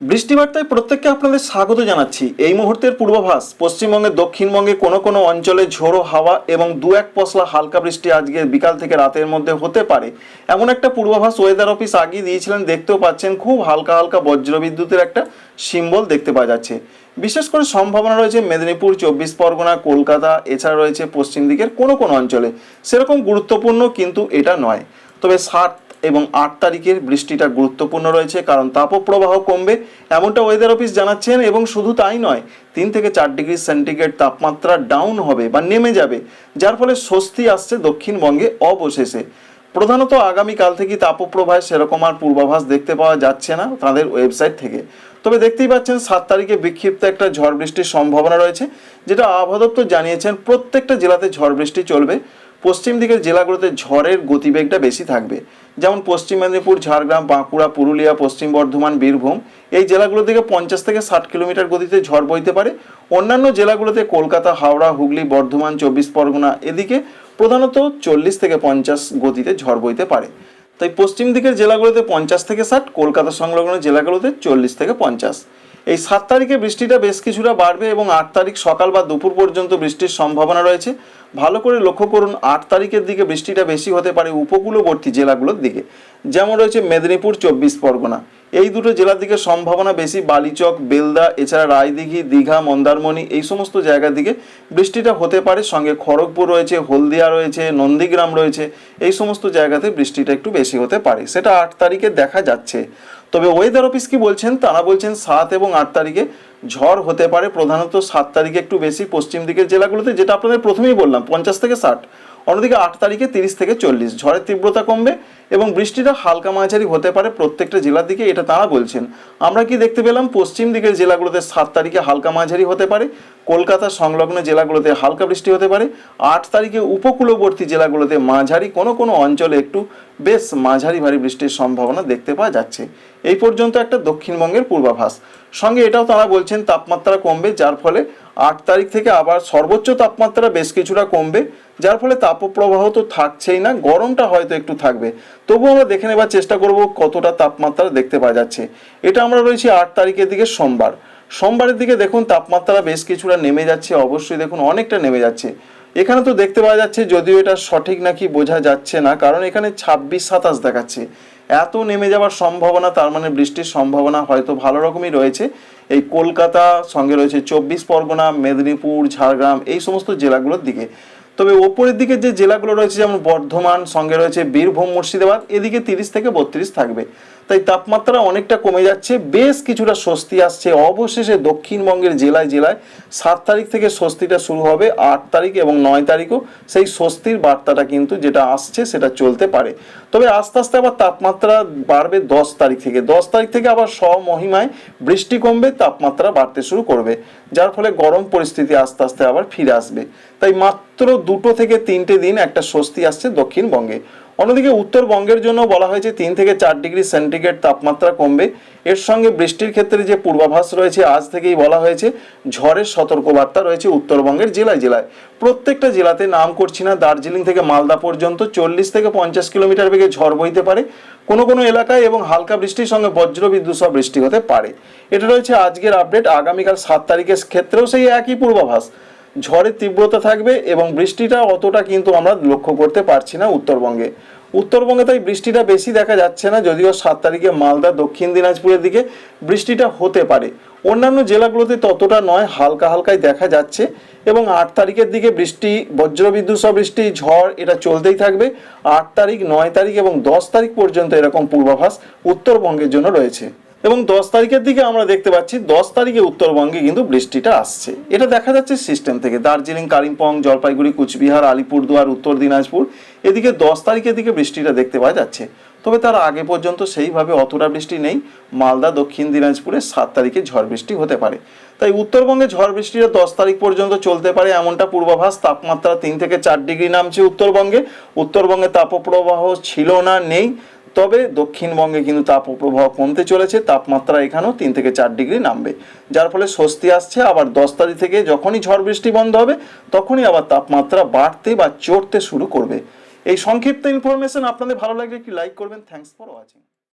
বৃষ্টিবার্তায় প্রত্যেককে আপনাদের স্বাগত জানাচ্ছি। এই মুহূর্তের পূর্বাভাস, পশ্চিমবঙ্গের দক্ষিণবঙ্গে কোনো কোনো অঞ্চলে ঝোড়ো হাওয়া এবং দু এক পশলা হালকা বৃষ্টি আজকে বিকাল থেকে রাতের মধ্যে হতে পারে। এমন একটা পূর্বাভাস ওয়েদার অফিস আগিয়ে দিয়েছিলেন, দেখতেও পাচ্ছেন খুব হালকা হালকা বজ্রবিদ্যুতের একটা সিম্বল দেখতে পাওয়া যাচ্ছে। বিশেষ করে সম্ভাবনা রয়েছে মেদিনীপুর, চব্বিশ পরগনা, কলকাতা, এছাড়া রয়েছে পশ্চিম দিকের কোনো কোনো অঞ্চলে। সেরকম গুরুত্বপূর্ণ কিন্তু এটা নয়। তবে সাত এবং আট তারিখের বৃষ্টিটা গুরুত্বপূর্ণ রয়েছে, কারণ তাপপ্রবাহ কমবে, এমনটা ওয়েদার অফিস জানাচ্ছেন এবং শুধু তাই নয়, তিন থেকে চার ডিগ্রি সেন্টিগ্রেড তাপমাত্রা ডাউন হবে বা নেমে যাবে, যার ফলে স্বস্তি আসছে দক্ষিণবঙ্গে অবশেষে। প্রধানত আগামীকাল থেকে তাপপ্রবাহে সেরকম আর পূর্বাভাস দেখতে পাওয়া যাচ্ছে না তাদের ওয়েবসাইট থেকে। তবে দেখতেই পাচ্ছেন সাত তারিখে বিক্ষিপ্ত একটা ঝড় বৃষ্টির সম্ভাবনা রয়েছে, যেটা আবহাওয়া দপ্তর জানিয়েছেন প্রত্যেকটা জেলাতে ঝড় বৃষ্টি চলবে। পশ্চিম দিকের জেলাগুলোতে ঝড়ের গতিবেগটা বেশি থাকবে। যেমন পশ্চিম মেদিনীপুর, ঝাড়গ্রাম, বাঁকুড়া, পুরুলিয়া, পশ্চিম বর্ধমান, বীরভূম। এই জেলাগুলো থেকে পঞ্চাশ থেকে ষাট কিলোমিটার গতিতে ঝড় বইতে পারে। অন্যান্য জেলাগুলোতে কলকাতা, হাওড়া, হুগলি, বর্ধমান, চব্বিশ পরগনা এদিকে প্রধানত চল্লিশ থেকে পঞ্চাশ গতিতে ঝড় বইতে পারে। তাই পশ্চিম দিকের জেলাগুলোতে পঞ্চাশ থেকে ষাট, কলকাতা সংলগ্ন জেলাগুলোতে চল্লিশ থেকে পঞ্চাশ। এই সাত তারিখে বৃষ্টিটা বেশ কিছুটা বাড়বে এবং আট তারিখ সকাল বা দুপুর পর্যন্ত বৃষ্টির সম্ভাবনা রয়েছে। ভালো করে লক্ষ্য করুন, আট তারিখের দিকে বৃষ্টিটা বেশি হতে পারে উপকূলবর্তী জেলাগুলোর দিকে। যেমন রয়েছে মেদিনীপুর, চব্বিশ পরগনা। এই দুটো জেলার দিকে সম্ভাবনা বেশি, বালিচক, বেলদা, এছাড়া রায়দিঘি, দীঘা, মন্দারমণি, এই সমস্ত জায়গার দিকে বৃষ্টিটা হতে পারে। সঙ্গে খড়গপুর রয়েছে, হলদিয়া রয়েছে, নন্দীগ্রাম রয়েছে, এই সমস্ত জায়গাতে বৃষ্টিটা একটু বেশি হতে পারে। সেটা আট তারিখে দেখা যাচ্ছে। তবে ওয়েদার অফিস কি বলছেন? তারা বলছেন সাত এবং আট তারিখে ঝড় হতে পারে, প্রধানত সাত তারিখে একটু বেশি পশ্চিম দিকের জেলাগুলোতে, যেটা আপনাদের প্রথমেই বললাম, পঞ্চাশ থেকে ষাট। অন্যদিকে আট তারিখে তিরিশ থেকে চল্লিশ। ঝড়ের তীব্রতা কমবে এবং বৃষ্টিটা হালকা মাঝারি হতে পারে প্রত্যেকটা জেলার দিকে, এটা তারা বলছেন। আমরা কি দেখতে পেলাম, পশ্চিম দিকের জেলাগুলোতে সাত তারিখে হালকা মাঝারি হতে পারে, কলকাতা সংলগ্ন জেলাগুলোতে হালকা বৃষ্টি হতে পারে। আট তারিখে উপকূলবর্তী জেলাগুলোতে মাঝারি, কোনো কোনো অঞ্চলে একটু বেশ মাঝারি ভারী বৃষ্টির সম্ভাবনা দেখতে পাওয়া যাচ্ছে। এই পর্যন্ত একটা দক্ষিণবঙ্গের পূর্বাভাস। সঙ্গে এটাও তারা বলছেন, তাপমাত্রা কমবে, যার ফলে আট তারিখ থেকে আবার সর্বোচ্চ তাপমাত্রা বেশ কিছুটা কমবে, যার ফলে তাপপ্রবাহ তো থাকছেই না, গরমটা হয়তো একটু থাকবে। তবু আমরা দেখে নেবার চেষ্টা করব কতটা তাপমাত্রা দেখতে পাওয়া যাচ্ছে। এটা আমরা রয়েছি আট তারিখের দিকে সোমবার। সোমবারের দিকে দেখুন, তাপমাত্রা বেশ কিছুটা নেমে যাচ্ছে, অবশ্যই দেখুন, অনেকটা নেমে যাচ্ছে। এখানে তো দেখতে পাওয়া যাচ্ছে যদিও এটা সঠিক নাকি বোঝা যাচ্ছে না, কারণ এখানে ছাব্বিশ সাতাশ দেখাচ্ছে। এত নেমে যাওয়ার সম্ভাবনা, তার মানে বৃষ্টির সম্ভাবনা হয়তো ভালো রকমই রয়েছে। এই কলকাতা সঙ্গে রয়েছে চব্বিশ পরগনা, মেদিনীপুর, ঝাড়গ্রাম, এই সমস্ত জেলাগুলোর দিকে। তবে ওপরের দিকে যে জেলাগুলো রয়েছে, যেমন বর্ধমান, সঙ্গে রয়েছে বীরভূম, মুর্শিদাবাদ, এদিকে তিরিশ থেকে বত্রিশ থাকবে। তাই তাপমাত্রা অনেকটা কমে যাচ্ছে। বেশ কিছুটা স্বস্তি আসছে। অবশেষে দক্ষিণবঙ্গের জেলায় জেলায় সাত তারিখ থেকে স্বস্তিটা শুরু হবে, আট তারিখ এবং নয় তারিখও। সেই স্বস্তির বার্তাটা কিন্তু যেটা আসছে, সেটা চলতে পারে। তবে আস্তে আস্তে আবার তাপমাত্রা বাড়বে দশ তারিখ থেকে। দশ তারিখ থেকে আবার স্বমহিমায় বৃষ্টি কমবে, তাপমাত্রা বাড়তে শুরু করবে। যার ফলে গরম পরিস্থিতি আস্তে আস্তে আবার ফিরে আসবে। তাই মাত্র দুটো থেকে তিনটে দিন একটা স্বস্তি আসছে দক্ষিণবঙ্গে। অন্যদিকে উত্তরবঙ্গের জন্য বলা হয়েছে তিন থেকে চার ডিগ্রি সেন্টিগ্রেড তাপমাত্রা কমবে। এর সঙ্গে বৃষ্টির ক্ষেত্রে যে পূর্বাভাস রয়েছে, আজ থেকেই বলা হয়েছে ঝড়ের সতর্কবার্তা রয়েছে উত্তরবঙ্গের জেলায় জেলায়। প্রত্যেকটা জেলাতে নাম করছি না, দার্জিলিং থেকে মালদা পর্যন্ত চল্লিশ থেকে পঞ্চাশ কিলোমিটার বেগে ঝড় বইতে পারে। কোনো কোনো এলাকায় এবং হালকা বৃষ্টির সঙ্গে বজ্র বিদ্যুৎ সহ বৃষ্টি হতে পারে। এটা রয়েছে আজকের আপডেট আগামীকাল সাত তারিখের ক্ষেত্রেও সেই একই পূর্বাভাস। ঝড়ের তীব্রতা থাকবে এবং বৃষ্টিটা অতটা কিন্তু আমরা লক্ষ্য করতে পারছি না উত্তরবঙ্গে। উত্তরবঙ্গে তাই বৃষ্টিটা বেশি দেখা যাচ্ছে না, যদিও সাত তারিখে মালদা, দক্ষিণ দিনাজপুরের দিকে বৃষ্টিটা হতে পারে। অন্যান্য জেলাগুলোতে ততটা নয়, হালকা হালকাই দেখা যাচ্ছে এবং আট তারিখের দিকে বৃষ্টি, বজ্রবিদ্যুৎ সহ বৃষ্টি ঝড়, এটা চলতেই থাকবে। আট তারিখ, নয় তারিখ এবং দশ তারিখ পর্যন্ত এরকম পূর্বাভাস উত্তরবঙ্গের জন্য রয়েছে। এবং দশ তারিখের দিকে আমরা দেখতে পাচ্ছি দশ তারিখে উত্তরবঙ্গে কিন্তু বৃষ্টিটা আসছে। এটা দেখা যাচ্ছে সিস্টেম থেকে। দার্জিলিং, কালিম্পং, জলপাইগুড়ি, কুচবিহার, আলিপুরদুয়ার, উত্তর দিনাজপুর, এদিকে দশ তারিখের দিকে বৃষ্টিটা দেখতে পাওয়া যাচ্ছে। তবে তার আগে পর্যন্ত সেইভাবে অতটা বৃষ্টি নেই। মালদা, দক্ষিণ দিনাজপুরে সাত তারিখে ঝড় বৃষ্টি হতে পারে। তাই উত্তরবঙ্গে ঝড় বৃষ্টিটা দশ তারিখ পর্যন্ত চলতে পারে এমনটা পূর্বাভাস। তাপমাত্রা তিন থেকে চার ডিগ্রি নামছে উত্তরবঙ্গে। উত্তরবঙ্গে তাপপ্রবাহ ছিল না, নেই। তবে দক্ষিণবঙ্গে কিন্তু তাপপ্রবাহ কমতে চলেছে, তাপমাত্রা এখানেও তিন থেকে চার ডিগ্রি নামবে। যার ফলে স্বস্তি আসছে, আবার দশ তারিখ থেকে যখনই ঝড় বৃষ্টি বন্ধ হবে, তখনই আবার তাপমাত্রা বাড়তে বা চড়তে শুরু করবে। এই সংক্ষিপ্ত ইনফরমেশন আপনাদের ভালো লাগলে একটি লাইক করবেন। Thanks for watching